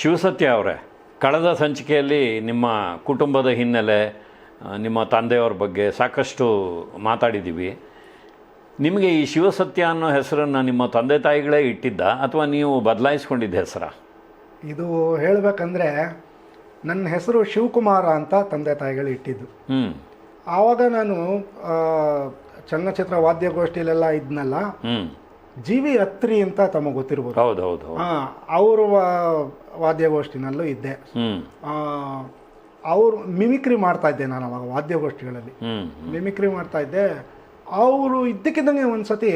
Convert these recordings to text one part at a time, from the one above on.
ಶಿವಸತ್ಯ ಅವರೇ ಕಳೆದ ಸಂಚಿಕೆಯಲ್ಲಿ ನಿಮ್ಮ ಕುಟುಂಬದ ಹಿನ್ನೆಲೆ ನಿಮ್ಮ ತಂದೆಯವ್ರ ಬಗ್ಗೆ ಸಾಕಷ್ಟು ಮಾತಾಡಿದ್ದೀವಿ. ನಿಮಗೆ ಈ ಶಿವಸತ್ಯ ಅನ್ನೋ ಹೆಸರನ್ನು ನಿಮ್ಮ ತಂದೆ ತಾಯಿಗಳೇ ಇಟ್ಟಿದ್ದ ಅಥವಾ ನೀವು ಬದಲಾಯಿಸ್ಕೊಂಡಿದ್ದ ಹೆಸರ? ಇದು ಹೇಳಬೇಕಂದ್ರೆ ನನ್ನ ಹೆಸರು ಶಿವಕುಮಾರ ಅಂತ ತಂದೆ ತಾಯಿಗಳು ಇಟ್ಟಿದ್ದು. ಹ್ಞೂ ಆವಾಗ ನಾನು ಆ, ಚಲನಚಿತ್ರ ವಾದ್ಯಗೋಷ್ಠಿಲೆಲ್ಲ ಇದ್ನಲ್ಲ ಹ್ಞೂ ಜಿ ವಿ ಅತ್ರಿ ಅಂತ ತಮಗೆ ಗೊತ್ತಿರ್ಬೋದು. ಹೌದು ಹೌದು ಹೌದು. ಹಾಂ ಅವರು ವಾದ್ಯಗೋಷ್ಠಿನಲ್ಲೂ ಇದ್ದೆ. ಅವರು ಮಿಮಿಕ್ರಿ ಮಾಡ್ತಾ ಇದ್ದೆ ನಾನು ಅವಾಗ ವಾದ್ಯಗೋಷ್ಠಿಗಳಲ್ಲಿ. ಮಿಮಿಕ್ರಿ ಮಾಡ್ತಾ ಇದ್ದೆ. ಅವರು ಇದ್ದಕ್ಕಿದ್ದಂಗೆ ಒಂದು ಸತಿ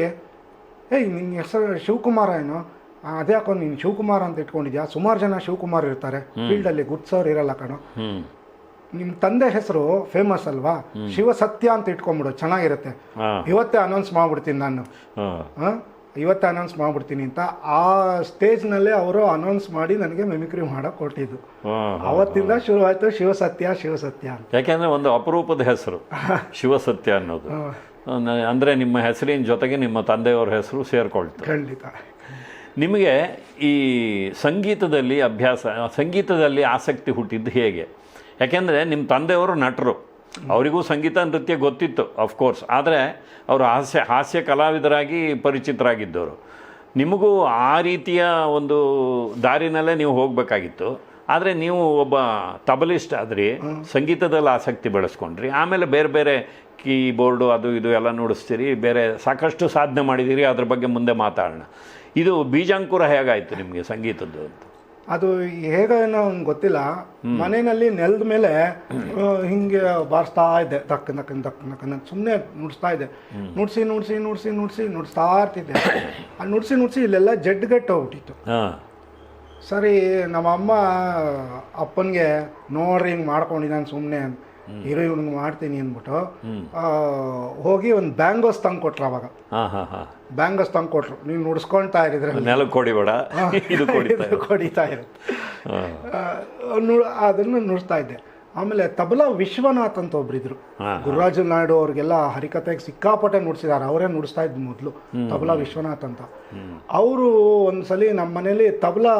ಏಯ್ ನಿನ್ನ ಹೆಸರು ಶಿವಕುಮಾರ ಏನು? ಅದೇ ಅದ್ಯಾಕೋ ನೀನು ಶಿವಕುಮಾರ್ ಅಂತ ಇಟ್ಕೊಂಡಿದ್ಯಾ? ಸುಮಾರು ಜನ ಶಿವಕುಮಾರ್ ಇರ್ತಾರೆ. ಫೀಲ್ಡಲ್ಲಿ ಗುಡ್ಸೋರು ಇರಲ್ಲ ಕಣೋ. ನಿಮ್ಮ ತಂದೆ ಹೆಸರು ಫೇಮಸ್ ಅಲ್ವಾ? ಶಿವಸತ್ಯ ಅಂತ ಇಟ್ಕೊಂಡ್ಬಿಡು ಚೆನ್ನಾಗಿರುತ್ತೆ. ಇವತ್ತೇ ಅನೌನ್ಸ್ ಮಾಡ್ಬಿಡ್ತೀನಿ ನಾನು. ಇವತ್ತೇ ಅನೌನ್ಸ್ ಮಾಡ್ಬಿಡ್ತೀನಿ ಅಂತ ಆ ಸ್ಟೇಜ್ನಲ್ಲೇ ಅವರು ಅನೌನ್ಸ್ ಮಾಡಿ ನನಗೆ ಮೆಮಿಕ್ರಿ ಮಾಡೋಕೆ ಕೊಟ್ಟಿದ್ದು ಅವತ್ತಿಂದ ಶುರುವಾಯಿತು ಶಿವಸತ್ಯ ಶಿವಸತ್ಯ ಅಂತ. ಯಾಕೆಂದರೆ ಒಂದು ಅಪರೂಪದ ಹೆಸರು ಶಿವಸತ್ಯ ಅನ್ನೋದು. ಅಂದರೆ ನಿಮ್ಮ ಹೆಸರಿನ ಜೊತೆಗೆ ನಿಮ್ಮ ತಂದೆಯವ್ರ ಹೆಸರು ಸೇರಿಕೊಳ್ತು. ಖಂಡಿತ. ನಿಮಗೆ ಈ ಸಂಗೀತದಲ್ಲಿ ಅಭ್ಯಾಸ ಸಂಗೀತದಲ್ಲಿ ಆಸಕ್ತಿ ಹುಟ್ಟಿದ್ದು ಹೇಗೆ? ಯಾಕೆಂದರೆ ನಿಮ್ಮ ತಂದೆಯವರು ನಟರು. ಅವರಿಗೂ ಸಂಗೀತ ನೃತ್ಯ ಗೊತ್ತಿತ್ತು ಅಫ್ಕೋರ್ಸ್ ಆದರೆ ಅವರು ಹಾಸ್ಯ ಹಾಸ್ಯ ಕಲಾವಿದರಾಗಿ ಪರಿಚಿತರಾಗಿದ್ದವರು. ನಿಮಗೂ ಆ ರೀತಿಯ ಒಂದು ದಾರಿನಲ್ಲೇ ನೀವು ಹೋಗಬೇಕಾಗಿತ್ತು. ಆದರೆ ನೀವು ಒಬ್ಬ ತಬಲಿಸ್ಟ್ ಆದ್ರಿ, ಸಂಗೀತದಲ್ಲಿ ಆಸಕ್ತಿ ಬೆಳೆಸ್ಕೊಂಡ್ರಿ. ಆಮೇಲೆ ಬೇರೆ ಬೇರೆ ಕೀಬೋರ್ಡು ಅದು ಇದು ಎಲ್ಲ ನುಡಿಸ್ತೀರಿ, ಬೇರೆ ಸಾಕಷ್ಟು ಸಾಧನೆ ಮಾಡಿದ್ದೀರಿ, ಅದ್ರ ಬಗ್ಗೆ ಮುಂದೆ ಮಾತಾಡೋಣ. ಇದು ಬೀಜಾಂಕುರ ಹೇಗಾಯಿತು ನಿಮಗೆ ಸಂಗೀತದ್ದು ಅಂತ? ಅದು ಹೇಗೇನೋ ನಂಗ್ ಗೊತ್ತಿಲ್ಲ. ಮನೆಯಲ್ಲಿ ನೆಲದ ಮೇಲೆ ಹಿಂಗೆ ಬಾರಿಸ್ತಾ ಇದ್ದೆ. ದಕ್ಕ ದಕ್ಕ ದಕ್ಕ ದಕ್ಕ ಸುಮ್ಮನೆ ನುಡಿಸ್ತಾ ಇದ್ದೆ. ನುಡ್ಸಿ ನುಡ್ಸಿ ನುಡ್ಸಿ ನುಡ್ಸಿ ನುಡಿಸ್ತಾ ಇರ್ತಿದ್ದೆ. ಆ ನುಡ್ಸಿ ನುಡ್ಸಿ ಇಲ್ಲೆಲ್ಲ ಜಡ್ಗಟ್ಟು ಹೋಗ್ಬಿಟ್ಟಿತ್ತು. ಸರಿ ನಮ್ಮ ಅಮ್ಮ ಅಪ್ಪನಿಗೆ ನೋಡ್ರಿ ಹಿಂಗೆ ಮಾಡ್ಕೊಂಡಿದ್ದಾನೆ ಸುಮ್ಮನೆ ಇರೋ ಇವ್ನಿಗೆ ಮಾಡ್ತೀನಿ ಅಂದ್ಬಿಟ್ಟು ಆ, ಹೋಗಿ ಒಂದು ಬ್ಯಾಂಗೋಸ್ ತಂದು ಕೊಟ್ರು ಅವಾಗ ಬ್ಯಾಂಗೋಸ್ ತಂದು ಕೊಟ್ರು ನೀವು ನುಡ್ಸ್ಕೊಳ್ತಾ ಇರಿದ್ರೆ ನೆಲಕ್ಕೆ ಕೊಡಿಬೇಡ. ಇದು ಕೊಡಿತಾ ಇರುತ್ತೆ ಅದನ್ನು ನುಡಿಸ್ತಾ ಇದ್ದೆ. ಆಮೇಲೆ ತಬಲಾ ವಿಶ್ವನಾಥ್ ಅಂತ ಒಬ್ರಿದ್ರು. ಇದ್ರು ಗುರುರಾಜ ನಾಯ್ಡು ಅವ್ರಿಗೆಲ್ಲ ಹರಿಕತೆಗೆ ಸಿಕ್ಕಾಪಟ್ಟೆ ನುಡಿಸಿದ್ದಾರೆ ಅವರೇ ನುಡಿಸ್ತಾ ಇದ್ರು ಮೊದಲು ತಬಲಾ ವಿಶ್ವನಾಥ್ ಅಂತ. ಅವರು ಒಂದ್ಸಲಿ ನಮ್ಮ ಮನೇಲಿ ತಬಲಾ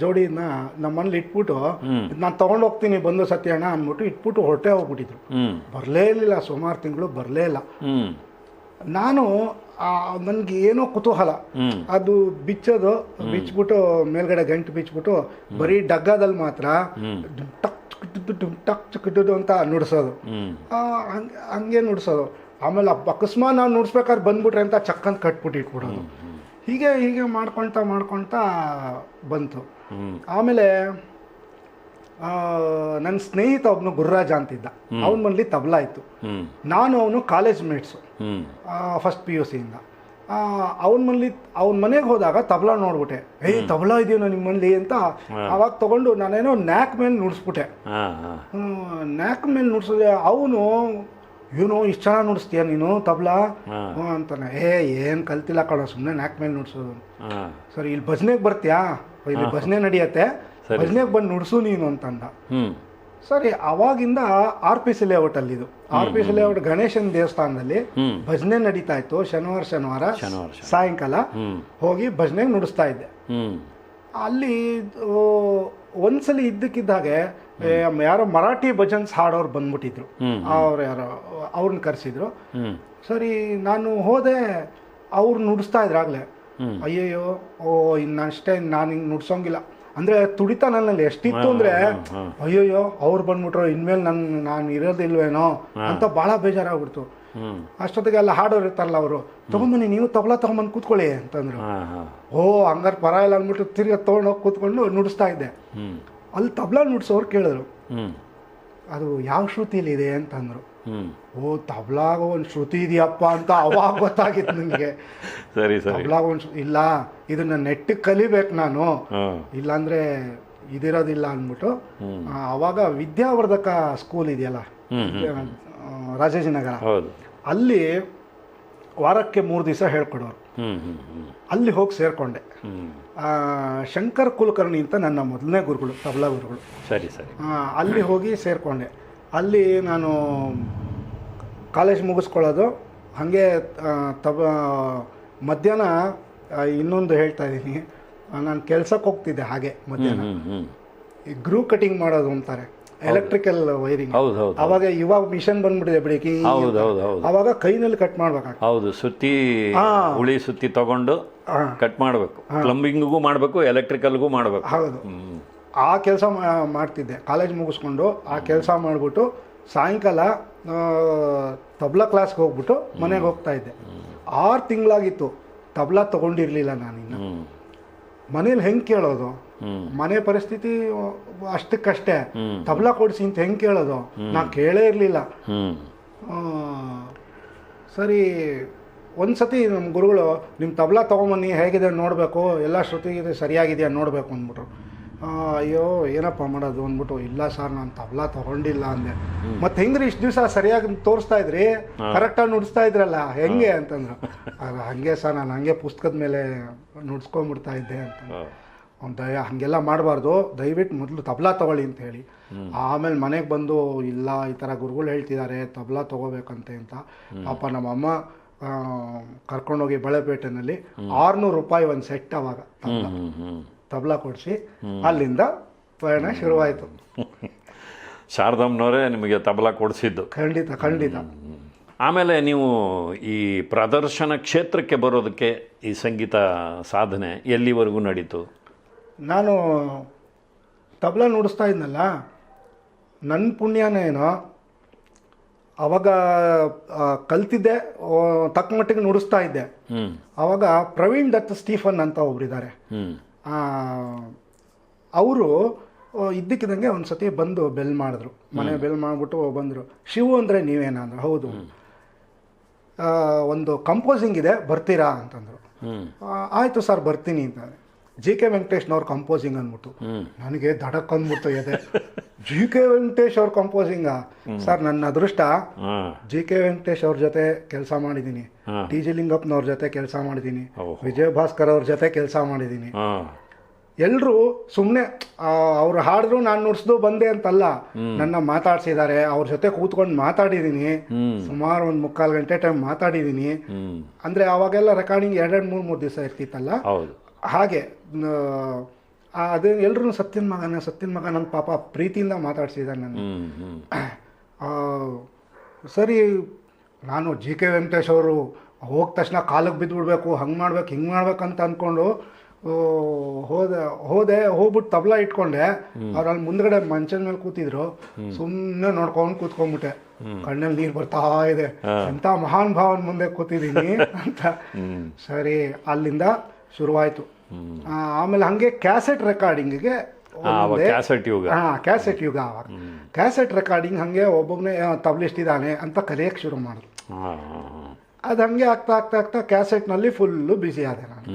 ಜೋಡಿನ ನಮ್ಮ ಮನೇಲಿ ಇಟ್ಬಿಟ್ಟು ನಾನು ತಗೊಂಡು ಹೋಗ್ತೀನಿ ಬಂದು ಸತ್ಯಣ್ಣ ಅಂದ್ಬಿಟ್ಟು ಇಟ್ಬಿಟ್ಟು ಹೊರಟೆ ಹೋಗ್ಬಿಟ್ಟಿದ್ರು. ಬರಲೇ ಇರಲಿಲ್ಲ ಸುಮಾರು ತಿಂಗಳು ಬರಲೇ ಇಲ್ಲ. ನಾನು ನನಗೆ ಏನೋ ಕುತೂಹಲ. ಅದು ಬಿಚ್ಚೋದು ಬಿಚ್ಬಿಟ್ಟು ಮೇಲ್ಗಡೆ ಗಂಟು ಬಿಚ್ಬಿಟ್ಟು ಬರೀ ಡಗ್ಗದಲ್ಲಿ ಮಾತ್ರ ಟಕ್ ಟಕ್ ಚಿಕ್ಕಿದ್ದು ಅಂತ ನುಡಿಸೋದು ಹಂಗೆ ಹಂಗ್- ನುಡಿಸೋದು ಆಮೇಲೆ ಅಕಸ್ಮಾತ್ ನಾವು ನುಡಿಸ್ಬೇಕಾದ್ರೆ ಬಂದ್ಬಿಟ್ರೆ ಅಂತ ಚಕ್ಕಂತ ಕಟ್ಬಿಟ್ಟು ಇಟ್ಬಿಡೋದು ಹೀಗೆ ಹೀಗೆ ಮಾಡ್ಕೊಳ್ತಾ ಮಾಡ್ಕೊಳ್ತಾ ಬಂತು ಆಮೇಲೆ ನನ್ನ ಸ್ನೇಹಿತ ಒಬ್ಬನು ಗುರುರಾಜ ಅಂತಿದ್ದ ಅವನ ಮನೇಲಿ ತಬಲಾ ಇತ್ತು ನಾನು ಅವನು college mates first P U ಸಿಯಿಂದ ಅವನ ಮನೇಲಿ ಅವನ ಮನೆಗೆ ಹೋದಾಗ ತಬಲಾ ನೋಡ್ಬಿಟ್ಟೆ. ಏಯ್ ತಬಲಾ ಇದೆಯೋ ನಿಮ್ಮ ಮನೇಲಿ ಅಂತ ಅವಾಗ ತಗೊಂಡು ನಾನೇನೋ ನ್ಯಾಕ್ ಮೇಲೆ ನುಡಿಸ್ಬಿಟ್ಟೆ. ನ್ಯಾಕ್ ಮೇಲೆ ನುಡ್ಸಿದ್ರೆ ಅವನು ಇವನು ಇಷ್ಟು ಚೆನ್ನಾಗಿ ನುಡಿಸ್ತೀಯ ನೀನು ತಬಲಾ? ಹ್ಞೂ ಅಂತಾನೆ. ಏ ಏನು ಕಲ್ತಿಲ್ಲ ಕಣ ಸುಮ್ಮನೆ ನ್ಯಾಕ್ ಮೇಲೆ ನುಡ್ಸೋದು ಸರಿ ಇಲ್ಲಿ ಭಜನೆಗೆ ಬರ್ತೀಯಾ? ಇಲ್ಲಿ ಭಜನೆ ನಡೆಯತ್ತೆ. ಭಜನೆಗೆ ಬಂದು ನುಡಿಸು ನೀನು ಅಂತಂದ. ಸರಿ ಅವಾಗಿಂದ ಆರ್ ಪಿ ಸಿ ಲೇಔಟ್ ಅಲ್ಲಿ ಇದು. ಆರ್ ಪಿ ಸಿ ಲೇಔಟ್ ಗಣೇಶನ ದೇವಸ್ಥಾನದಲ್ಲಿ. ಭಜನೆ ನಡೀತಾ ಇತ್ತು ಶನಿವಾರ ಶನಿವಾರ. ಸಾಯಂಕಾಲ ಹೋಗಿ ಭಜನೆ ನುಡಿಸ್ತಾ ಇದ್ದೆ. ಅಲ್ಲಿ ಒಂದ್ಸಲ ಇದ್ದಕ್ಕಿದ್ದಾಗೆ ಯಾರೋ ಮರಾಠಿ ಭಜನ್ಸ್ ಹಾಡೋರು ಬಂದ್ಬಿಟ್ಟಿದ್ರು. ಅವ್ರು ಯಾರೋ ಅವ್ರನ್ನ ಕರೆಸಿದ್ರು. ಸರಿ ನಾನು ಹೋದೆ ಅವ್ರು ನುಡಿಸ್ತಾ ಇದ್ರಾಗ್ಲೆ. ಅಯ್ಯಯ್ಯೋ ಓ ಇನ್ನು ಅಷ್ಟೇ ನಾನು ಹಿಂಗೆ ನುಡ್ಸೋಂಗಿಲ್ಲ. ಅಂದ್ರೆ ತುಡಿತ ನನ್ನಲ್ಲಿ. ಎಷ್ಟಿತ್ತು ಅಂದ್ರೆ ಅಯ್ಯೋಯ್ಯೋ ಅವ್ರು ಬಂದ್ಬಿಟ್ರು ಇನ್ಮೇಲೆ ನನ್ ನಾನು ಇರೋದಿಲ್ವೇನೋ ಅಂತ ಬಹಳ ಬೇಜಾರಾಗ್ಬಿಡ್ತು. ಅಷ್ಟೊತ್ತಿಗೆ ಎಲ್ಲ ಹಾಡೋರು ಇರ್ತಾರಲ್ಲ ಅವರು ತಗೊಂಬನ್ನಿ ನೀವು ತಬಲಾ ತಗೊಂಬಂದು ಕೂತ್ಕೊಳ್ಳಿ ಅಂತಂದ್ರು. ಓ ಹಂಗಾರ ಹಂಗಾರೆ ಪರವಾಗಿಲ್ಲ ಅಂದ್ಬಿಟ್ಟು ತಿರ್ಗಿ ತೊಗೊಂಡೋಗಿ ಕೂತ್ಕೊಂಡು ನುಡಿಸ್ತಾ ಇದ್ದೆ. ಅಲ್ಲಿ ತಬಲಾ ನುಡಿಸೋರು ಕೇಳಿದ್ರು. ಅದು ಯಾವ ಶ್ರುತಿಲಿದೆ ಅಂತಂದ್ರು. ಹ್ಞೂ ಓ ತಬ್ಲಾಗ ಒಂದು ಶ್ರುತಿ ಇದೆಯಪ್ಪ ಅಂತ ಅವಾಗ ಗೊತ್ತಾಗಿತ್ತು ನನಗೆ ಸರಿ ಸರಿ. ತಬ್ಲಾಗ ಒಂದು ಇಲ್ಲ ಇದನ್ನ ನೆಟ್ಟಿಗೆ ಕಲಿಬೇಕು ನಾನು. ಇಲ್ಲಾಂದ್ರೆ ಇದಿರೋದಿಲ್ಲ ಅಂದ್ಬಿಟ್ಟು. ಅವಾಗ ವಿದ್ಯಾವರ್ಧಕ ಸ್ಕೂಲ್ ಇದೆಯಲ್ಲ? ರಾಜಾಜಿನಗರ ಅಲ್ಲಿ ವಾರಕ್ಕೆ ಮೂರು ದಿವಸ ಹೇಳ್ಕೊಡೋರು. ಅಲ್ಲಿ ಹೋಗಿ ಸೇರಿಕೊಂಡೆ. ಶಂಕರ್ ಕುಲಕರ್ಣಿ ಅಂತ ನನ್ನ ಮೊದಲನೇ ಗುರುಗಳು ತಬಲಾ ಗುರುಗಳು. ಸರಿ ಸರಿ. ಅಲ್ಲಿ ಹೋಗಿ ಸೇರಿಕೊಂಡೆ. ಅಲ್ಲಿ ನಾನು ಕಾಲೇಜ್ ಮುಗಿಸ್ಕೊಳ್ಳೋದು. ಹಾಗೆ ತಬ ಮಧ್ಯಾಹ್ನ ಇನ್ನೊಂದು ಹೇಳ್ತಾ ಇದ್ದೀನಿ. ನಾನು ಕೆಲ್ಸಕ್ಕೆ ಹೋಗ್ತಿದ್ದೆ ಹಾಗೆ ಮಧ್ಯಾಹ್ನ. ಈ ಗ್ರೂ ಕಟಿಂಗ್ ಮಾಡೋದು ಅಂತಾರೆ. ಎಲೆಕ್ಟ್ರಿಕಲ್ ವೈರಿಂಗ್ ಹೌದು ಹೌದು ಅವಾಗ ಇವಾಗ ಮಿಷನ್ ಬಂದ್ಬಿಟ್ಟಿದೆ ಬಿಡಿ ಹೌದು ಹೌದು ಹೌದು. ಅವಾಗ ಕೈನಲ್ಲಿ ಕಟ್ ಮಾಡ್ಬೇಕಾಗ್ತದೆ. ಹೌದು ಸುತ್ತಿ. ಹುಳಿ ಸುತ್ತಿ ತಗೊಂಡು ಕಟ್ ಮಾಡಬೇಕು. ಪ್ಲಂಬಿಂಗಿಗೂ ಮಾಡಬೇಕು ಎಲೆಕ್ಟ್ರಿಕಲ್ಗೂ ಮಾಡಬೇಕು. ಹೌದು. ಆ ಕೆಲಸ ಮಾಡ್ತಿದ್ದೆ. ಕಾಲೇಜ್ ಮುಗಿಸ್ಕೊಂಡು ಆ ಕೆಲಸ ಮಾಡಿಬಿಟ್ಟು ಸಾಯಂಕಾಲ ತಬಲಾ ಕ್ಲಾಸ್ಗೆ ಹೋಗ್ಬಿಟ್ಟು ಮನೆಗೆ ಹೋಗ್ತಾ ಇದ್ದೆ. ಆರು ತಿಂಗಳಾಗಿತ್ತು. ತಬ್ಲಾ ತಗೊಂಡಿರ್ಲಿಲ್ಲ ನಾನಿನ್ನು. ಮನೇಲಿ ಹೆಂಗೆ ಕೇಳೋದು? ಮನೆ ಪರಿಸ್ಥಿತಿ ಅಷ್ಟಕ್ಕಷ್ಟೇ. ತಬ್ಲಾ ಕೊಡಿಸಿ ಅಂತ ಹೆಂಗೆ ಕೇಳೋದು? ನಾ ಕೇಳೇ ಇರಲಿಲ್ಲ. ಸರಿ ಒಂದ್ಸತಿ ನಮ್ಮ ಗುರುಗಳು ನಿಮ್ಮ ತಬ್ಲಾ ತೊಗೊಂಬನ್ನಿ ಹೇಗಿದೆ ನೋಡಬೇಕು? ಎಲ್ಲ ಶ್ರುತಿ ಸರಿಯಾಗಿದೆಯಾ ನೋಡಬೇಕು ಅಂದ್ಬಿಟ್ರು. ಅಯ್ಯೋ ಏನಪ್ಪ ಮಾಡೋದು ಅಂದ್ಬಿಟ್ಟು ಇಲ್ಲ ಸರ್ ನಾನು ತಬಲಾ ತಗೊಂಡಿಲ್ಲ ಅಂದೆ. ಮತ್ತೆ ಹೆಂಗ್ರಿ ಇಷ್ಟು ದಿವಸ ಸರಿಯಾಗಿ ತೋರಿಸ್ತಾ ಇದ್ರಿ? ಕರೆಕ್ಟಾಗಿ ನುಡಿಸ್ತಾ ಇದ್ರಲ್ಲ ಹೆಂಗೆ ಅಂತಂದ್ರು. ಹಂಗೆ ಸರ್ ನಾನು ಹಂಗೆ ಪುಸ್ತಕದ ಮೇಲೆ ನುಡ್ಸ್ಕೊಂಡ್ಬಿಡ್ತಾ ಇದ್ದೆ ಅಂತ. ಅವ್ನು ದಯ ಹಾಗೆಲ್ಲ ಮಾಡಬಾರ್ದು. ದಯವಿಟ್ಟು ಮೊದಲು ತಬಲಾ ತಗೊಳ್ಳಿ ಅಂತ ಹೇಳಿ. ಆಮೇಲೆ ಮನೆಗೆ ಬಂದು ಇಲ್ಲ ಈ ಥರ ಗುರುಗಳು ಹೇಳ್ತಿದ್ದಾರೆ ತಬಲಾ ತಗೋಬೇಕಂತೆ ಅಂತ. ಪಾಪ ನಮ್ಮಮ್ಮ ಕರ್ಕೊಂಡೋಗಿ ಬಳೆಪೇಟೆನಲ್ಲಿ ಆರುನೂರು ರೂಪಾಯಿ ಒಂದು ಸೆಟ್ ಅವಾಗ ತಬ್ಲಾ ಕೊಡಿಸಿ ಅಲ್ಲಿಂದ ಪಯಣ ಶುರುವಾಯಿತು. ಶಾರದಮ್ಮನವರೇ ನಿಮಗೆ ತಬಲಾ ಕೊಡಿಸಿದ್ದು. ಖಂಡಿತ ಖಂಡಿತ. ಆಮೇಲೆ ನೀವು ಈ ಪ್ರದರ್ಶನ ಕ್ಷೇತ್ರಕ್ಕೆ ಬರೋದಕ್ಕೆ ಈ ಸಂಗೀತ ಸಾಧನೆ ಎಲ್ಲಿವರೆಗೂ ನಡೀತು? ನಾನು ತಬಲಾ ನುಡಿಸ್ತಾ ಇದ್ನಲ್ಲ ನನ್ನ ಪುಣ್ಯನೇನೋ ಅವಾಗ ಕಲ್ತಿದ್ದೆ ಆ, ತಕ್ಕ ಮಟ್ಟಿಗೆ ನುಡಿಸ್ತಾ ಇದ್ದೆ. ಅವಾಗ ಪ್ರವೀಣ್ ದತ್ ಸ್ಟೀಫನ್ ಅಂತ ಒಬ್ಬರಿದ್ದಾರೆ ಅವರು ಇದ್ದಕ್ಕಿದ್ದಂಗೆ ಒಂದು ಸತಿ ಬಂದು ಬೆಲ್ ಮಾಡಿದ್ರು. ಮನೆ ಬೆಲ್ ಮಾಡಿಬಿಟ್ಟು ಬಂದರು. ಶಿವು ಅಂದರೆ ನೀವೇನಾ ಅಂದರು ಹೌದು ಒಂದು ಕಂಪೋಸಿಂಗ್ ಇದೆ ಬರ್ತೀರಾ ಅಂತಂದರು. ಆಯಿತು ಸರ್ ಬರ್ತೀನಿ ಅಂತ ಜಿ ಕೆ ವೆಂಕಟೇಶ್ನವ್ರ ಕಂಪೋಸಿಂಗ್ ಅಂದ್ಬಿಟ್ಟು. ನನಗೆ ದಡಕ್ಕೆ ಅಂದ್ಬಿಟ್ಟು ಇದೆ ಜಿ ಕೆ ವೆಂಕಟೇಶ್ ಅವ್ರ ಕಂಪೋಸಿಂಗ ಸರ್ ನನ್ನ ಅದೃಷ್ಟ ಜಿ ಕೆ ವೆಂಕಟೇಶ್ ಅವ್ರ ಜೊತೆ ಕೆಲಸ ಮಾಡಿದ್ದೀನಿ ಟಿ ಜಿ ಲಿಂಗಪ್ಪನವ್ರ ಜೊತೆ ಕೆಲಸ ಮಾಡಿದ್ದೀನಿ. ವಿಜಯ ಭಾಸ್ಕರ್ ಅವ್ರ ಜೊತೆ ಕೆಲಸ ಮಾಡಿದ್ದೀನಿ ಎಲ್ಲರೂ ಸುಮ್ಮನೆ ಅವ್ರು ಹಾಡಿದ್ರು ನಾನು ನುಡ್ಸ್ದು ಬಂದೆ ಅಂತಲ್ಲ ನನ್ನ ಮಾತಾಡ್ಸಿದ್ದಾರೆ ಅವ್ರ ಜೊತೆ ಕೂತ್ಕೊಂಡು ಮಾತಾಡಿದ್ದೀನಿ ಸುಮಾರು ಒಂದು ಮುಕ್ಕಾಲು ಗಂಟೆ ಟೈಮ್ ಮಾತಾಡಿದ್ದೀನಿ ಅಂದ್ರೆ ಅವಾಗೆಲ್ಲ ರೆಕಾರ್ಡಿಂಗ್ ಎರಡೆರಡು ಮೂರು ಮೂರು ದಿವಸ ಇರ್ತಿತ್ತಲ್ಲ? ಹಾಗೆ ಅದು ಎಲ್ಲರೂ ಸತ್ಯನ ಮಗನ ಸತ್ಯನ ಮಗ ನನ್ನ ಪಾಪ ಪ್ರೀತಿಯಿಂದ ಮಾತಾಡ್ಸಿದ್ದಾನೆ ನನ್ನ. ಸರಿ ನಾನು ಜಿ ಕೆ ವೆಂಕಟೇಶ್ ಅವರು ಹೋದ ತಕ್ಷಣ ಕಾಲಕ್ಕೆ ಬಿದ್ದುಬಿಡ್ಬೇಕು ಹಂಗೆ ಮಾಡ್ಬೇಕು ಹಿಂಗೆ ಅಂತ ಅಂದ್ಕೊಂಡು ಹೋದೆ ಹೋದೆ ಹೋಗ್ಬಿಟ್ಟು ತಬಲ ಇಟ್ಕೊಂಡೆ. ಅವ್ರು ಅಲ್ಲಿ ಮುಂದ್ಗಡೆ ಮಂಚದ ಮೇಲೆ ಕೂತಿದ್ರು. ಸುಮ್ಮನೆ ನೋಡ್ಕೊಂಡು ಕೂತ್ಕೊಂಡ್ಬಿಟ್ಟೆ ಕಣ್ಣಲ್ಲಿ ನೀರು ಬರ್ತಾ ಇದೆ. ಎಂಥ ಮಹಾನ್ ಭಾವನ ಮುಂದೆ ಕೂತಿದ್ದೀನಿ ಅಂತ. ಸರಿ ಅಲ್ಲಿಂದ ಶುರುವಾಯಿತು. ಆಮೇಲೆ ಹಾಗೆ ಕ್ಯಾಸೆಟ್ ರೆಕಾರ್ಡಿಂಗಿಗೆ ಕ್ಯಾಸೆಟ್ ಯುಗ. ಹಾ ಕ್ಯಾಸೆಟ್ ಯುಗ ಅವಾಗ ಕ್ಯಾಸೆಟ್ ರೆಕಾರ್ಡಿಂಗ್ ಹಂಗೆ ಒಬ್ಬೊಬ್ಬನೇ ತಬ್ಲಿಸ್ಟ್ ಇದ್ದಾನೆ ಅಂತ ಕಲಿಯಕ್ಕೆ ಶುರು ಮಾಡಿದ್ರು ಅದು ಹಂಗೆ ಆಗ್ತಾ ಆಗ್ತಾ ಆಗ್ತಾ ಕ್ಯಾಸೆಟ್ನಲ್ಲಿ ಫುಲ್ಲು ಬ್ಯುಸಿ ಆದೆ ನಾನು.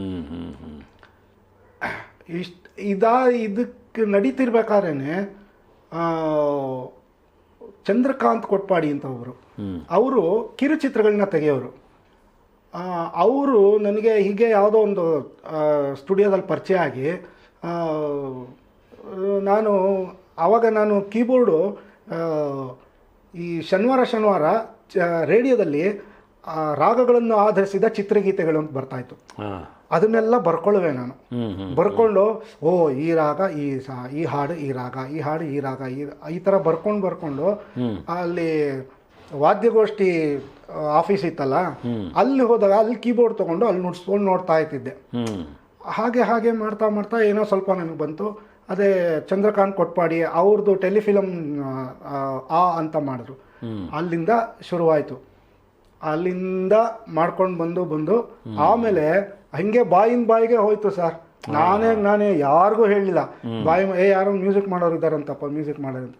ಇಷ್ಟು ಇದಾ ಇದಕ್ಕೆ ನಡೀತಿರ್ಬೇಕಾದ್ರೆ ಚಂದ್ರಕಾಂತ್ ಕೊಟ್ಪಾಡಿ ಅಂತ ಒಬ್ಬರು ಅವರು ಕಿರುಚಿತ್ರಗಳನ್ನ ತೆಗೆಯೋರು. ಅವರು ನನಗೆ ಹೀಗೆ ಯಾವುದೋ ಒಂದು ಸ್ಟುಡಿಯೋದಲ್ಲಿ ಪರಿಚಯ ಆಗಿ ನಾನು ಆವಾಗ ನಾನು ಕೀಬೋರ್ಡು ಈ ಶನಿವಾರ ಶನಿವಾರ ಚ ರೇಡಿಯೋದಲ್ಲಿ ರಾಗಗಳನ್ನು ಆಧರಿಸಿದ ಚಿತ್ರಗೀತೆಗಳು ಅಂತ ಬರ್ತಾಯಿತ್ತು ಅದನ್ನೆಲ್ಲ ಬರ್ಕೊಳ್ಳುವೆ ನಾನು. ಬರ್ಕೊಂಡು ಓ ಈ ರಾಗ ಈ ಸಾ ಈ ಹಾಡು ಈ ರಾಗ ಈ ಹಾಡು ಈ ರಾಗ ಈ ಈ ಥರ ಬರ್ಕೊಂಡು ಬರ್ಕೊಂಡು ಅಲ್ಲಿ ವಾದ್ಯಗೋಷ್ಠಿ ಆಫೀಸ್ ಇತ್ತಲ್ಲ ಅಲ್ಲಿ ಹೋದಾಗ ಅಲ್ಲಿ ಕೀಬೋರ್ಡ್ ತಗೊಂಡು ಅಲ್ಲಿ ನುಡ್ಸ್ಕೊಂಡು ನೋಡ್ತಾ ಇರ್ತಿದ್ದೆ ಹಾಗೆ ಹಾಗೆ ಮಾಡ್ತಾ ಮಾಡ್ತಾ ಏನೋ ಸ್ವಲ್ಪ ನನಗೆ ಬಂತು. ಅದೇ ಚಂದ್ರಕಾಂತ್ ಕೊಟ್ಪಾಡಿ ಅವ್ರದ್ದು ಟೆಲಿಫಿಲಮ್ ಆ ಅಂತ ಮಾಡಿದ್ರು. ಅಲ್ಲಿಂದ ಶುರುವಾಯಿತು. ಅಲ್ಲಿಂದ ಮಾಡ್ಕೊಂಡು ಬಂದು ಬಂದು ಆಮೇಲೆ ಹಂಗೆ ಬಾಯಿನ ಬಾಯಿಗೆ ಹೋಯ್ತು ಸರ್. ನಾನೇ ನಾನೇ ಯಾರಿಗೂ ಹೇಳಿಲ್ಲ. ಬಾಯಿ ಏ ಯಾರು ಮ್ಯೂಸಿಕ್ ಮಾಡೋರು ಇದ್ದಾರಂತಪ್ಪ ಮ್ಯೂಸಿಕ್ ಮಾಡೋರು ಶಿ-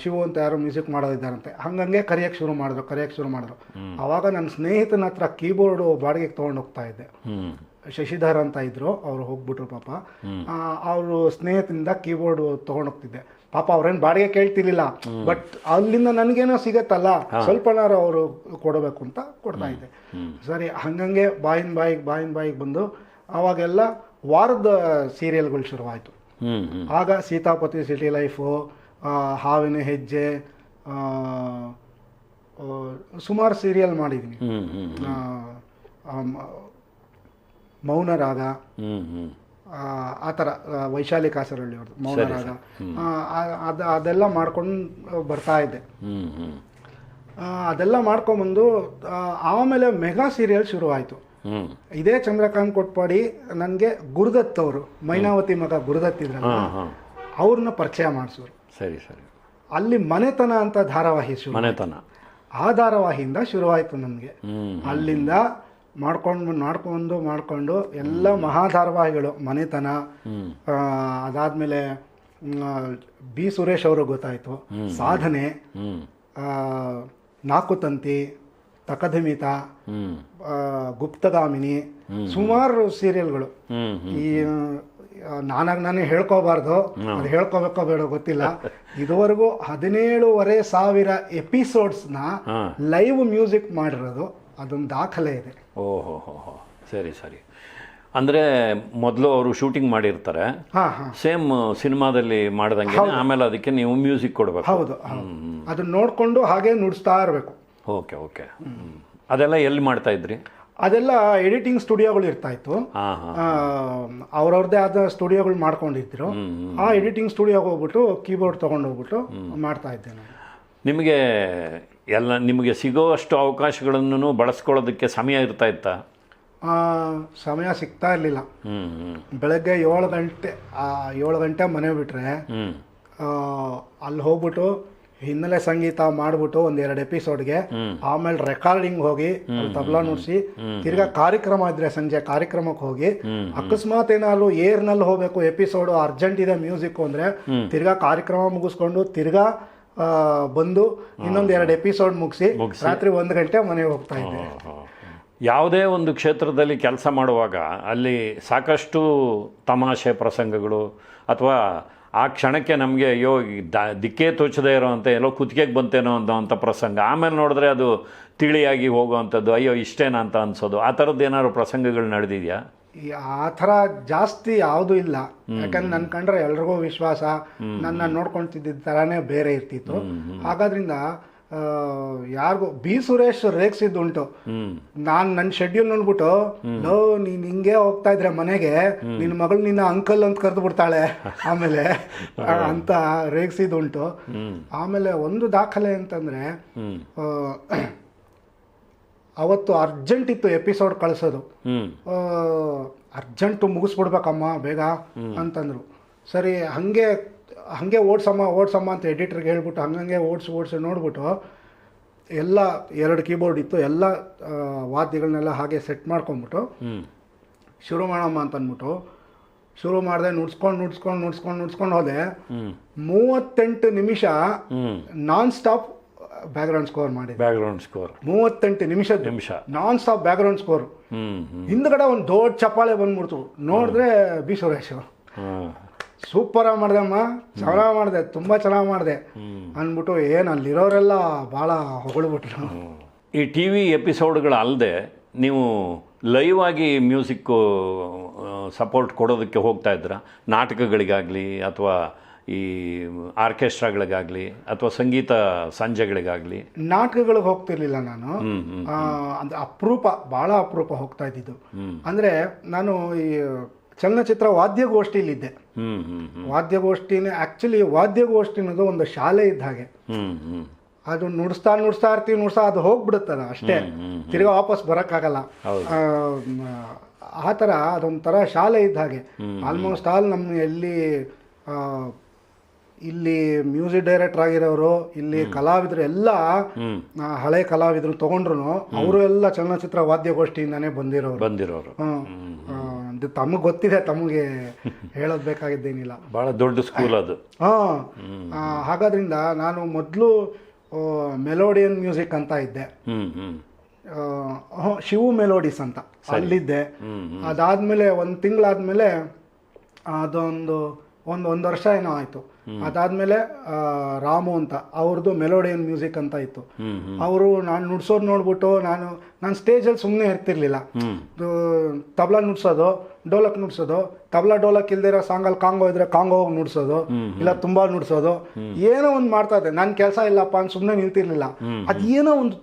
ಶಿವು ಅಂತ ಯಾರು ಮ್ಯೂಸಿಕ್ ಮಾಡೋದಿದ್ದಾರಂತೆ ಹಂಗಂಗೆ ಕರೆಯೋಕ್ಕೆ ಶುರು ಮಾಡಿದ್ರು ಕರಿಯಕ್ಕೆ ಶುರು ಮಾಡಿದ್ರು. ಆವಾಗ ನನ್ನ ಸ್ನೇಹಿತನ ಹತ್ರ ಕೀಬೋರ್ಡು ಬಾಡಿಗೆಗೆ ತೊಗೊಂಡು ಹೋಗ್ತಾ ಇದ್ದೆ. ಶಶಿಧರ್ ಅಂತ ಇದ್ರು ಅವ್ರು ಹೋಗ್ಬಿಟ್ರು ಪಾಪ. ಅವರು ಸ್ನೇಹಿತನಿಂದ ಕೀಬೋರ್ಡ್ ತೊಗೊಂಡೋಗ್ತಿದ್ದೆ ಪಾಪ ಅವ್ರೇನು ಬಾಡಿಗೆ ಕೇಳ್ತಿರ್ಲಿಲ್ಲ ಬಟ್ ಅಲ್ಲಿಂದ ನನಗೇನೋ ಸಿಗತ್ತಲ್ಲ ಸ್ವಲ್ಪನಾರು ಅವರು ಕೊಡಬೇಕು ಅಂತ ಕೊಡ್ತಾ ಇದ್ದೆ. ಸರಿ ಹಂಗಂಗೆ ಬಾಯಿನ ಬಾಯಿಗೆ ಬಾಯಿನ ಬಾಯಿಗೆ ಬಂದು ಅವಾಗೆಲ್ಲ ವಾರದ ಸೀರಿಯಲ್ಗಳು ಶುರುವಾಯಿತು. ಆಗ ಸೀತಾಪತಿ ಸಿಟಿ ಲೈಫು ಹಾವಿನ ಹೆಜ್ಜೆ ಸುಮಾರು ಸೀರಿಯಲ್ ಮಾಡಿದ್ದೀನಿ ಮೌನರಾಗ ಆ, ಥರ ವೈಶಾಲಿ ಕಾಸರಳ್ಳಿ ಅವ್ರದ್ದು ಮೌನರಾಗ. ಅದ ಅದೆಲ್ಲ ಮಾಡ್ಕೊಂಡು ಬರ್ತಾ ಇದ್ದೆ ಅದೆಲ್ಲ ಮಾಡ್ಕೊಂಬಂದು ಆಮೇಲೆ ಮೆಗಾ ಸೀರಿಯಲ್ ಶುರುವಾಯಿತು. ಇದೇ ಚಂದ್ರಕಾಂತ್ ಕೊಟ್ಪಾಡಿ ನನಗೆ ಗುರುದತ್ ಅವರು ಮೈನಾವತಿ ಮಗ ಗುರುದತ್ ಇದ್ರಲ್ಲ ಅವ್ರನ್ನ ಪರಿಚಯ ಮಾಡಿಸೋರು. ಸರಿ ಸರಿ. ಅಲ್ಲಿ ಮನೆತನ ಅಂತ ಧಾರಾವಾಹಿ ಶುರು ಮನೆತನ. ಆ ಧಾರಾವಾಹಿಯಿಂದ ಶುರುವಾಯಿತು ನನಗೆ. ಅಲ್ಲಿಂದ ಮಾಡ್ಕೊಂಡು ಮಾಡ್ಕೊಂಡು ಮಾಡ್ಕೊಂಡು ಎಲ್ಲ ಮಹಾಧಾರಾವಾಹಿಗಳು ಮನೆತನ ಅದಾದಮೇಲೆ ಬಿ ಸುರೇಶ್ ಅವರು ಗೊತ್ತಾಯಿತು. ಸಾಧನೆ ನಾಕುತಂತಿ ಆ, ನಾಲ್ಕು ತಂತಿ ತಕಧಮಿತ ಗುಪ್ತಗಾಮಿನಿ ಸುಮಾರು ಸೀರಿಯಲ್ಗಳು ಈ ನಾನಾಗ ನಾನೇ ಹೇಳ್ಕೋಬಾರ್ದು. ಅದು ಹೇಳ್ಕೋಬೇಕೋ ಬೇಡ ಗೊತ್ತಿಲ್ಲ. ಇದುವರೆಗೂ ಹದಿನೇಳುವರೆ ಸಾವಿರ ಎಪಿಸೋಡ್ಸ್ನ ಲೈವ್ ಮ್ಯೂಸಿಕ್ ಮಾಡಿರೋದು. ಅದೊಂದು ದಾಖಲೆ ಇದೆ. ಓಹೋ ಹೋ ಸರಿ ಸರಿ. ಅಂದರೆ ಮೊದಲು ಅವರು ಶೂಟಿಂಗ್ ಮಾಡಿರ್ತಾರೆ. ಹಾ ಹಾ. ಸೇಮ್ ಸಿನಿಮಾದಲ್ಲಿ ಮಾಡ್ದಂಗೆ ಆಮೇಲೆ ಅದಕ್ಕೆ ನೀವು ಮ್ಯೂಸಿಕ್ ಕೊಡಬೇಕು. ಹೌದು ಅದನ್ನ ನೋಡಿಕೊಂಡು ಹಾಗೆ ನುಡಿಸ್ತಾ ಇರಬೇಕು. Okay okay. ಅದೆಲ್ಲ ಎಲ್ಲಿ ಮಾಡ್ತಾ ಇದ್ರಿ? ಅದೆಲ್ಲ ಎಡಿಟಿಂಗ್ ಸ್ಟುಡಿಯೋಗಳು ಇರ್ತಾ ಇತ್ತು ಹಾಂ ಹಾಂ. ಅವ್ರವ್ರದ್ದೇ ಆದ ಸ್ಟುಡಿಯೋಗಳು ಮಾಡ್ಕೊಂಡಿದ್ರು. ಆ ಎಡಿಟಿಂಗ್ ಸ್ಟುಡಿಯೋಗೆ ಹೋಗ್ಬಿಟ್ಟು ಕೀಬೋರ್ಡ್ ತಗೊಂಡು ಹೋಗ್ಬಿಟ್ಟು ಮಾಡ್ತಾ ಇದ್ದೆ ನಾನು. ನಿಮಗೆ ಎಲ್ಲ ನಿಮಗೆ ಸಿಗೋವಷ್ಟು ಅವಕಾಶಗಳನ್ನು ಬಳಸ್ಕೊಳ್ಳೋದಕ್ಕೆ ಸಮಯ ಇರ್ತಾ ಇತ್ತ ಸಮಯ ಸಿಗ್ತಾ ಇರಲಿಲ್ಲ. ಬೆಳಗ್ಗೆ ಏಳು ಗಂಟೆ ಏಳು ಗಂಟೆ ಮನೆ ಬಿಟ್ಟರೆ ಅಲ್ಲಿ ಹೋಗ್ಬಿಟ್ಟು ಹಿನ್ನೆಲೆ ಸಂಗೀತ ಮಾಡ್ಬಿಟ್ಟು ಒಂದ್ ಎರಡು ಎಪಿಸೋಡ್ಗೆ ಆಮೇಲೆ ರೆಕಾರ್ಡಿಂಗ್ ಹೋಗಿ ತಬಲಾ ನುಡ್ಸಿ. ತಿರ್ಗಾ ಕಾರ್ಯಕ್ರಮ ಇದ್ರೆ ಸಂಜೆ ಕಾರ್ಯಕ್ರಮಕ್ಕೆ ಹೋಗಿ. ಅಕಸ್ಮಾತ್ ಏನಾದ್ರು ಏರ್ನಲ್ಲಿ ಹೋಗ್ಬೇಕು ಎಪಿಸೋಡ್ ಅರ್ಜೆಂಟ್ ಇದೆ ಮ್ಯೂಸಿಕ್ ಅಂದ್ರೆ ತಿರ್ಗಾ ಕಾರ್ಯಕ್ರಮ ಮುಗಿಸ್ಕೊಂಡು ತಿರ್ಗಾ ಬಂದು ಇನ್ನೊಂದ್ ಎರಡು ಎಪಿಸೋಡ್ ಮುಗಿಸಿ ರಾತ್ರಿ ಒಂದ್ ಗಂಟೆ ಮನೆಗೆ ಹೋಗ್ತಾ ಇದ್ದೆ. ಯಾವುದೇ ಒಂದು ಕ್ಷೇತ್ರದಲ್ಲಿ ಕೆಲಸ ಮಾಡುವಾಗ ಅಲ್ಲಿ ಸಾಕಷ್ಟು ತಮಾಷೆ ಪ್ರಸಂಗಗಳು ಅಥವಾ ಆ ಕ್ಷಣಕ್ಕೆ ನಮಗೆ ಅಯ್ಯೋ ದ ದಿಕ್ಕೇ ತೋಚದೇ ಇರೋವಂಥ ಎಲ್ಲೋ ಕುತ್ತಿಗೆಗೆ ಬಂತೇನೋ ಅಂತ ಪ್ರಸಂಗ. ಆಮೇಲೆ ನೋಡಿದ್ರೆ ಅದು ತಿಳಿಯಾಗಿ ಹೋಗುವಂಥದ್ದು ಅಯ್ಯೋ ಇಷ್ಟೇನಾ ಅಂತ ಅನ್ಸೋದು. ಆ ಥರದ್ದು ಏನಾದ್ರು ಪ್ರಸಂಗಗಳು ನಡೆದಿದೆಯಾ? ಆ ಥರ ಜಾಸ್ತಿ ಯಾವುದೂ ಇಲ್ಲ. ಯಾಕಂದ್ರೆ ನನ್ ಕಂಡ್ರೆ ಎಲ್ರಿಗೂ ವಿಶ್ವಾಸ ನನ್ನ ನೋಡ್ಕೊಂತಿದ್ದ ಥರನೇ ಬೇರೆ ಇರ್ತಿತ್ತು. ಹಾಗಾದ್ರಿಂದ ಯಾರಿಗೂ ಬಿ ಸುರೇಶ್ ರೇಗ್ಸಿದ್ದುಂಟು ಉಂಟು ನಾನ್ ನನ್ನ ಶೆಡ್ಯೂಲ್ ನೋಡ್ಬಿಟ್ಟು ಲೋ ನೀನ್ ಹಿಂಗೆ ಹೋಗ್ತಾ ಇದ್ರೆ ಮನೆಗೆ ನಿನ್ನ ಮಗಳು ನಿನ್ನ ಅಂಕಲ್ ಅಂತ ಕರೆದು ಬಿಡ್ತಾಳೆ. ಆಮೇಲೆ ಅಂತ ಅಂತ ರೇಗ್ಸಿದ್ದುಂಟು ಆಮೇಲೆ ಒಂದು ದಾಖಲೆ ಅಂತಂದ್ರೆ ಅವತ್ತು ಅರ್ಜೆಂಟ್ ಇತ್ತು ಎಪಿಸೋಡ್ ಕಳಿಸೋದು. ಅರ್ಜೆಂಟು ಮುಗಿಸ್ಬಿಡ್ಬೇಕಮ್ಮ ಬೇಗ ಅಂತಂದ್ರು. ಸರಿ ಹಾಗೆ ಹಾಗೆ ಓಡ್ಸಮ್ಮ ಓಡ್ಸಮ್ಮ ಅಂತ ಎಡಿಟ್ರಿಗೆ ಹೇಳ್ಬಿಟ್ಟು ಹಂಗಂಗೆ ಓಡಿಸಿ ಓಡಿಸಿ ನೋಡಿಬಿಟ್ಟು ಎಲ್ಲ ಎರಡು ಕೀಬೋರ್ಡ್ ಇತ್ತು ಎಲ್ಲ ವಾದ್ಯಗಳನ್ನೆಲ್ಲ ಹಾಗೆ ಸೆಟ್ ಮಾಡ್ಕೊಂಬಿಟ್ಟು ಶುರು ಮಾಡಮ್ಮ ಅಂತ ಅಂದ್ಬಿಟ್ಟು ಶುರು ಮಾಡಿದೆ ನುಡ್ಸ್ಕೊಂಡು ನುಡ್ಸ್ಕೊಂಡು ನುಡ್ಸ್ಕೊಂಡು ನುಡ್ಸ್ಕೊಂಡು ಹೋದೆ. ಮೂವತ್ತೆಂಟು ನಿಮಿಷ ನಾನ್ ಸ್ಟಾಪ್ ಬ್ಯಾಕ್ಗ್ರೌಂಡ್ ಸ್ಕೋರ್ ಮಾಡಿ ಬ್ಯಾಕ್ಗ್ರೌಂಡ್ ಸ್ಕೋರ್ ಮೂವತ್ತೆಂಟು ನಿಮಿಷ ನಿಮಿಷ. ನಾನ್ ಸ್ಟಾಪ್ ಬ್ಯಾಕ್ಗ್ರೌಂಡ್ ಸ್ಕೋರ್ ಹಿಂದ್ಗಡೆ ಒಂದು ದೊಡ್ಡ ಚಪ್ಪಾಳೆ ಬಂದ್ಬಿಡ್ತು. ನೋಡಿದ್ರೆ ಬಿ ಸುರೇಶ್. ಸೂಪರಾಗಿ ಮಾಡಿದೆ ಅಮ್ಮ. ಚೆನ್ನಾಗಿ ಮಾಡಿದೆ ತುಂಬ ಚೆನ್ನಾಗಿ ಮಾಡಿದೆ. ಅಂದ್ಬಿಟ್ಟು ಏನು ಅಲ್ಲಿರೋರೆಲ್ಲ ಭಾಳ ಹೊಗಳ್ಬಿಟ್ರು. ಈ ಟಿ ವಿ ಎಪಿಸೋಡ್ಗಳು ಅಲ್ಲದೆ ನೀವು ಲೈವ್ ಆಗಿ ಮ್ಯೂಸಿಕ್ಕು ಸಪೋರ್ಟ್ ಕೊಡೋದಕ್ಕೆ ಹೋಗ್ತಾ ಇದ್ದೀರಾ? ನಾಟಕಗಳಿಗಾಗಲಿ ಅಥವಾ ಈ ಆರ್ಕೆಸ್ಟ್ರಾಗಳಿಗಾಗಲಿ ಅಥವಾ ಸಂಗೀತ ಸಂಜೆಗಳಿಗಾಗಲಿ? ನಾಟಕಗಳಿಗೆ ಹೋಗ್ತಿರ್ಲಿಲ್ಲ ನಾನು. ಅಂದ್ರೆ ಅಪರೂಪ ಭಾಳ ಅಪರೂಪ ಹೋಗ್ತಾ ಇದ್ದಿದ್ದು. ಅಂದರೆ ನಾನು ಈ ಚಲನಚಿತ್ರ ವಾದ್ಯಗೋಷ್ಠಿಲಿದ್ದೆ ವಾದ್ಯಗೋಷ್ಠಿನೇ ಆ್ಯಕ್ಚುಲಿ ವಾದ್ಯಗೋಷ್ಠಿ ಅನ್ನೋದು ಒಂದು ಶಾಲೆ ಇದ್ದ ಹಾಗೆ. ಅದು ನುಡಿಸ್ತಾ ನುಡಿಸ್ತಾ ಇರ್ತೀವಿ ನುಡಿಸ್ತಾ ಅದು ಹೋಗ್ಬಿಡುತ್ತದ ಅಷ್ಟೇ. ತಿರ್ಗಿ ವಾಪಸ್ ಬರೋಕ್ಕಾಗಲ್ಲ. ಆ, ಥರ ಅದೊಂಥರ ಶಾಲೆ ಇದ್ದ ಹಾಗೆ. ಆಲ್ಮೋಸ್ಟ್ ಆಲ್ ನಮ್ಮ ಎಲ್ಲಿ ಇಲ್ಲಿ ಮ್ಯೂಸಿಕ್ ಡೈರೆಕ್ಟರ್ ಆಗಿರೋರು ಇಲ್ಲಿ ಕಲಾವಿದರು ಎಲ್ಲ ಹಳೆ ಕಲಾವಿದರು ತಗೊಂಡ್ರು ಅವರು ಎಲ್ಲ ಚಲನಚಿತ್ರ ವಾದ್ಯಗೋಷ್ಠಿಯಿಂದಾನೇ ಬಂದಿರೋರು. ಬಂದಿರೋರು. ಇದು ತಮಗೆ ಗೊತ್ತಿದೆ ತಮಗೆ ಹೇಳೋದು ಬೇಕಾಗಿದ್ದೇನಿಲ್ಲ. ಭಾಳ ದೊಡ್ಡ ಸ್ಕೂಲ್ ಅದು. ಹಾಂ. ಹಾಗಾದ್ರಿಂದ ನಾನು ಮೊದಲು ಮೆಲೋಡಿಯನ್ ಮ್ಯೂಸಿಕ್ ಅಂತ ಇದ್ದೆ. ಶಿವು ಮೆಲೋಡಿಸ್ ಅಂತ. ಅಲ್ಲಿದ್ದೆ. ಅದಾದ್ಮೇಲೆ ಒಂದು ತಿಂಗಳಾದ್ಮೇಲೆ ಅದೊಂದು ಒಂದು ಒಂದು ವರ್ಷ ಏನೋ ಆಯ್ತು. ಅದಾದ್ಮೇಲೆ ರಾಮು ಅಂತ ಅವ್ರದ್ದು ಮೆಲೋಡಿಯನ್ ಮ್ಯೂಸಿಕ್ ಅಂತ ಇತ್ತು. ಅವರು ನಾನು ನುಡ್ಸೋದು ನೋಡ್ಬಿಟ್ಟು ನಾನು ನಾನು ಸ್ಟೇಜಲ್ಲಿ ಸುಮ್ಮನೆ ಇರ್ತಿರ್ಲಿಲ್ಲ. ತಬಲಾ ನುಡ್ಸೋದು ಡೋಲಕ್ ನುಡ್ಸೋದು ತಬಲಾ ಡೋಲಕ್ ಇರೋ ಸಾಂಗಲ್ಲಿ ಕಾಂಗೋ ಇದ್ರೆ ಕಾಂಗೋ ಹೋಗಿ ನುಡ್ಸೋದು ಇಲ್ಲ ತುಂಬಾ ನುಡ್ಸೋದು ಏನೋ ಒಂದು ಮಾಡ್ತಾ ಇದ್ದೆ. ನನ್ನ ಕೆಲಸ ಇಲ್ಲಪ್ಪ ಅಂತ ಸುಮ್ಮನೆ ನಿಲ್ತಿರ್ಲಿಲ್ಲ. ಅದೇನೋ ಒಂದು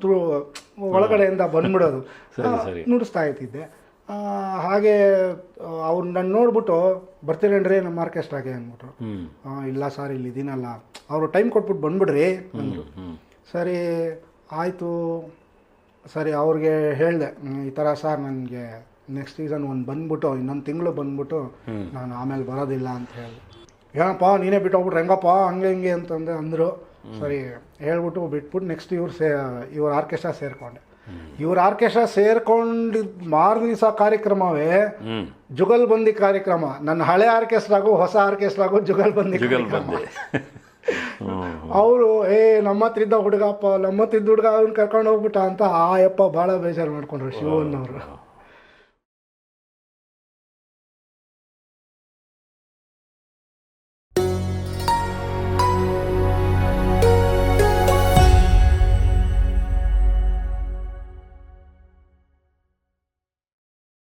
ಒಳಗಡೆಯಿಂದ ಬಂದ್ಬಿಡೋದು. ನುಡಿಸ್ತಾ ಇರ್ತಿದ್ದೆ ಆ, ಹಾಗೆ ಅವ್ರು ನನ್ನ ನೋಡ್ಬಿಟ್ಟು ಬರ್ತೀರೇನ್ರಿ ನಮ್ಮ ಆರ್ಕೆಸ್ಟ್ರಾಗೆ ಅಂದ್ಬಿಟ್ರು. ಇಲ್ಲ ಸರ್ ಇಲ್ಲಿ ಇದೀನಲ್ಲ. ಅವರು ಟೈಮ್ ಕೊಟ್ಬಿಟ್ಟು ಬಂದ್ಬಿಡ್ರಿ ಅಂದರು. ಸರಿ ಆಯಿತು. ಸರಿ ಅವ್ರಿಗೆ ಹೇಳಿದೆ ಈ ಥರ ಸರ್ ನನಗೆ ನೆಕ್ಸ್ಟ್ ಸೀಸನ್ ಒಂದು ಬಂದ್ಬಿಟ್ಟು ಇನ್ನೊಂದು ತಿಂಗಳು ಬಂದ್ಬಿಟ್ಟು ನಾನು ಆಮೇಲೆ ಬರೋದಿಲ್ಲ ಅಂತ ಹೇಳಿ ಏನಪ್ಪ ನೀನೇ ಬಿಟ್ಟು ಹೋಗ್ಬಿಟ್ರೆ ಹೆಂಗಪ್ಪ ಹಂಗೆ ಹಿಂಗೆ ಅಂತಂದು ಅಂದರು. ಸರಿ ಹೇಳ್ಬಿಟ್ಟು ಬಿಟ್ಬಿಟ್ಟು ನೆಕ್ಸ್ಟ್ ಇವ್ರು ಸೇ ಇವ್ರ ಆರ್ಕೆಸ್ಟ್ರಾ ಸೇರಿಕೊಂಡೆ. ಇವ್ರ ಆರ್ಕೆಸ್ಟ್ರಾ ಸೇರ್ಕೊಂಡಿದ್ದು ಮಾರು ದಿವಸ ಕಾರ್ಯಕ್ರಮವೇ ಜುಗಲ್ ಬಂದಿ ಕಾರ್ಯಕ್ರಮ. ನನ್ನ ಹಳೆ ಆರ್ಕೆಸ್ಟ್ರಾಗೂ ಹೊಸ ಆರ್ಕೆಸ್ಟ್ರಾಗೂ ಜುಗಲ್ಬಂದಿ ಜುಗಲ್ ಬಂದಿ ಅವರು ಏ ನಮ್ಮ ಹತ್ರ ಇದ್ದ ಹುಡುಗಪ್ಪ ನಮ್ಮ ಹತ್ರ ಇದ್ದ ಹುಡುಗ ಅವ್ನ ಕರ್ಕೊಂಡು ಹೋಗ್ಬಿಟ್ಟ ಅಂತ ಆ ಯಪ್ಪ ಭಾಳ ಬೇಜಾರು ಮಾಡ್ಕೊಂಡ್ರು ಶಿವಣ್ಣವರು.